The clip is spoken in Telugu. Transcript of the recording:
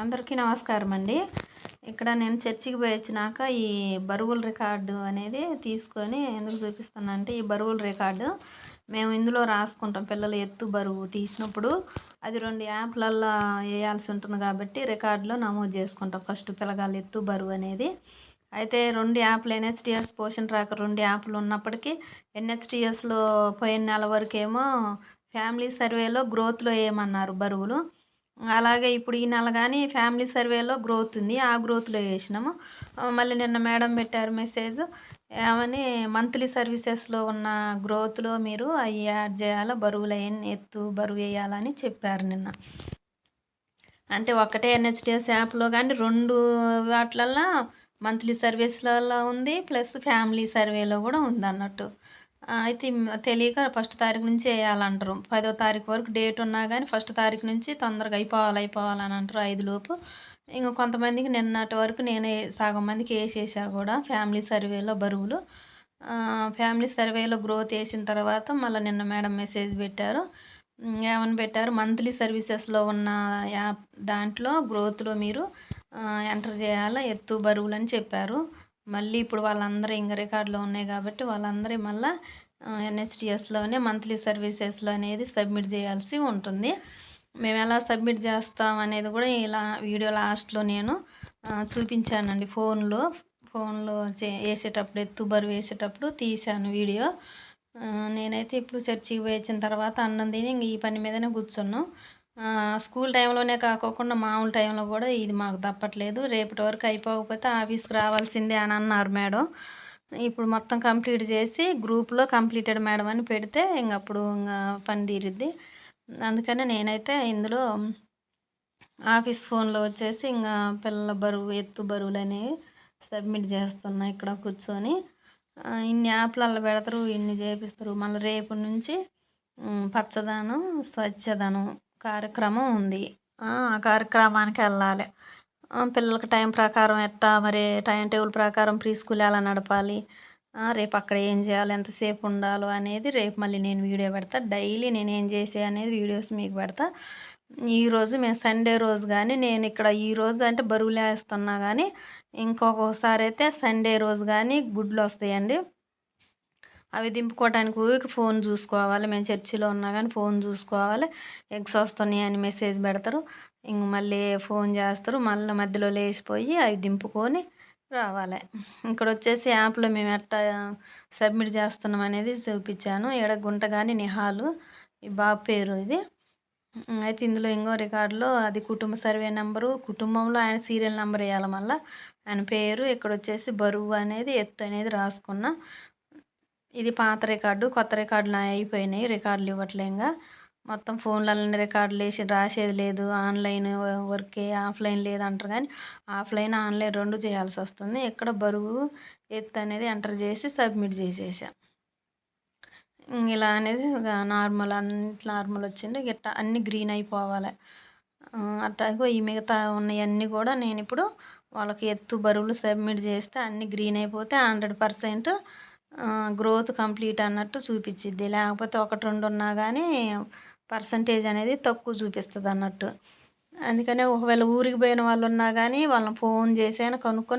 అందరికీ నమస్కారం అండి ఇక్కడ నేను చర్చికి పోయి వచ్చినాక ఈ బరువుల రికార్డు అనేది తీసుకొని ఎందుకు చూపిస్తున్నా అంటే ఈ బరువుల రికార్డు మేము ఇందులో రాసుకుంటాం. పిల్లలు ఎత్తు బరువు తీసినప్పుడు అది రెండు యాప్లల్లో వేయాల్సి ఉంటుంది కాబట్టి రికార్డులో నమోదు చేసుకుంటాం. ఫస్ట్ పిల్లగాళ్ళు ఎత్తు బరువు అనేది. అయితే రెండు యాప్లు ఎన్హెచ్టిఎస్ పోషన్ ట్రాకర్ రెండు యాప్లు ఉన్నప్పటికీ ఎన్హెచ్టిఎస్లో పోయిన నెల వరకేమో ఫ్యామిలీ సర్వేలో గ్రోత్లో వేయమన్నారు బరువులు? అలాగే ఇప్పుడు ఈ నెల కానీ ఫ్యామిలీ సర్వేలో గ్రోత్ ఉంది. ఆ గ్రోత్లో వేసినాము మళ్ళీ నిన్న మేడం పెట్టారు మెసేజ్. ఏమని మంత్లీ సర్వీసెస్లో ఉన్న గ్రోత్లో మీరు అవి యాడ్ చేయాలా బరువులు అవన్నీ ఎత్తు బరువు వేయాలని చెప్పారు నిన్న. అంటే ఒకటే ఎన్హెచ్డిఎస్ యాప్లో కానీ రెండు వాటిలల్లో మంత్లీ సర్వీస్లలో ఉంది ప్లస్ ఫ్యామిలీ సర్వేలో కూడా ఉంది అన్నట్టు అయితే తెలియక ఫస్ట్ తారీఖు నుంచి వేయాలంటారు. పదో తారీఖు వరకు డేట్ ఉన్నా కానీ ఫస్ట్ తారీఖు నుంచి తొందరగా అయిపోవాలి అయిపోవాలని అంటారు ఐదు లోపు. ఇంకా కొంతమందికి నిన్నటి వరకు నేనే సగం మందికి వేసేసా కూడా ఫ్యామిలీ సర్వేలో బరువులు. ఫ్యామిలీ సర్వేలో గ్రోత్ వేసిన తర్వాత మళ్ళీ నిన్న మేడం మెసేజ్ పెట్టారు. ఏమని పెట్టారు? మంత్లీ సర్వీసెస్లో ఉన్న యాప్ దాంట్లో గ్రోత్లో మీరు ఎంటర్ చేయాలి? ఎత్తు బరువులు అని చెప్పారు. మళ్ళీ ఇప్పుడు వాళ్ళందరూ ఇంకా రికార్డులో ఉన్నాయి కాబట్టి వాళ్ళందరూ మళ్ళీ ఎన్హెచ్టిఎస్లోనే మంత్లీ సర్వీసెస్లో అనేది సబ్మిట్ చేయాల్సి ఉంటుంది. మేము ఎలా సబ్మిట్ చేస్తాం అనేది కూడా ఇలా వీడియో లాస్ట్లో నేను చూపించానండి ఫోన్లో. ఫోన్లో చే వేసేటప్పుడు ఎత్తు బరువు వేసేటప్పుడు తీశాను వీడియో. నేనైతే ఇప్పుడు చర్చికి పోయి వచ్చిన తర్వాత అన్నం తిని ఇంక ఈ పని మీదనే కూర్చున్నాం. స్కూల్ టైంలోనే కాకోకుండా మామూలు టైంలో కూడా ఇది మాకు తప్పట్లేదు. రేపటి వరకు అయిపోకపోతే ఆఫీస్కి రావాల్సిందే అని అన్నారు మేడం. ఇప్పుడు మొత్తం కంప్లీట్ చేసి గ్రూప్లో కంప్లీటెడ్ మేడం అని పెడితే ఇంక అప్పుడు ఇంకా పని తీరుద్ది. అందుకనే నేనైతే ఇందులో ఆఫీస్ ఫోన్లో వచ్చేసి ఇంకా పిల్లల బరువు ఎత్తు బరువులు అనేవి సబ్మిట్ చేస్తున్నా ఇక్కడ కూర్చొని. ఇన్ని యాప్లలో పెడతారు ఇన్ని చేపిస్తారు. మళ్ళీ రేపు నుంచి పచ్చదనం స్వచ్ఛదనం కార్యక్రమం ఉంది. ఆ కార్యక్రమానికి వెళ్ళాలి. పిల్లలకి టైం ప్రకారం ఎట్టా మరి టైం టేబుల్ ప్రకారం ప్రీ స్కూల్ ఎలా నడపాలి? రేపు అక్కడ ఏం చేయాలి? ఎంతసేపు ఉండాలో అనేది రేపు మళ్ళీ నేను వీడియో పెడతా. డైలీ నేను ఏం చేసే అనేది వీడియోస్ మీకు పెడతా. ఈరోజు మేము సండే రోజు కానీ నేను ఇక్కడ ఈరోజు అంటే బరువులు వేస్తున్నా కానీ ఇంకొకసారి అయితే సండే రోజు కానీ గుడ్లు వస్తాయండి. అవి దింపుకోవడానికి ఊరికి ఫోన్ చూసుకోవాలి. మేము చర్చిలో ఉన్నా కానీ ఫోన్ చూసుకోవాలి. ఎగ్స్ వస్తున్నాయి అని మెసేజ్ పెడతారు. ఇంక మళ్ళీ ఫోన్ చేస్తారు. మళ్ళీ మధ్యలో లేచిపోయి అవి దింపుకొని రావాలి. ఇక్కడ వచ్చేసి యాప్లో మేము ఎట్టా సబ్మిట్ చేస్తున్నాం అనేది చూపించాను. ఎడ గుంటగాని నిహాలు ఈ బాబు పేరు ఇది. అయితే ఇందులో ఇంకో రికార్డులో అది కుటుంబ సర్వే నెంబరు కుటుంబంలో ఆయన సీరియల్ నెంబర్ వేయాలి మళ్ళీ. ఆయన పేరు ఇక్కడ వచ్చేసి బరువు అనేది ఎత్తు అనేది రాసుకున్న. ఇది పాత రికార్డు కొత్త రికార్డులు అయిపోయినాయి. రికార్డులు ఇవ్వట్లేంగా. మొత్తం ఫోన్లలో రికార్డులు వేసి రాసేది లేదు. ఆన్లైన్ వర్కే ఆఫ్లైన్ లేదు అంటారు కానీ ఆఫ్లైన్ ఆన్లైన్ రెండు చేయాల్సి వస్తుంది. ఎక్కడ బరువు ఎత్తు అనేది ఎంటర్ చేసి సబ్మిట్ చేసేసా. ఇలా అనేది నార్మల్ అన్నింటి నార్మల్ వచ్చింది. గిట్ట అన్నీ గ్రీన్ అయిపోవాలి. అట్లాగే ఈ మిగతా ఉన్నవన్నీ కూడా నేను ఇప్పుడు వాళ్ళకి ఎత్తు బరువులు సబ్మిట్ చేస్తే అన్నీ గ్రీన్ అయిపోతే హండ్రెడ్ పర్సెంట్ గ్రోత్ కంప్లీట్ అన్నట్టు చూపించిద్ది లేకపోతే ఒకటి రెండు ఉన్నా కానీ పర్సంటేజ్ అనేది తక్కువ చూపిస్తుంది అన్నట్టు అందుకనే ఒకవేళ ఊరికి పోయిన వాళ్ళు ఉన్నా కానీ వాళ్ళని ఫోన్ చేసి అయినా కనుక్కొని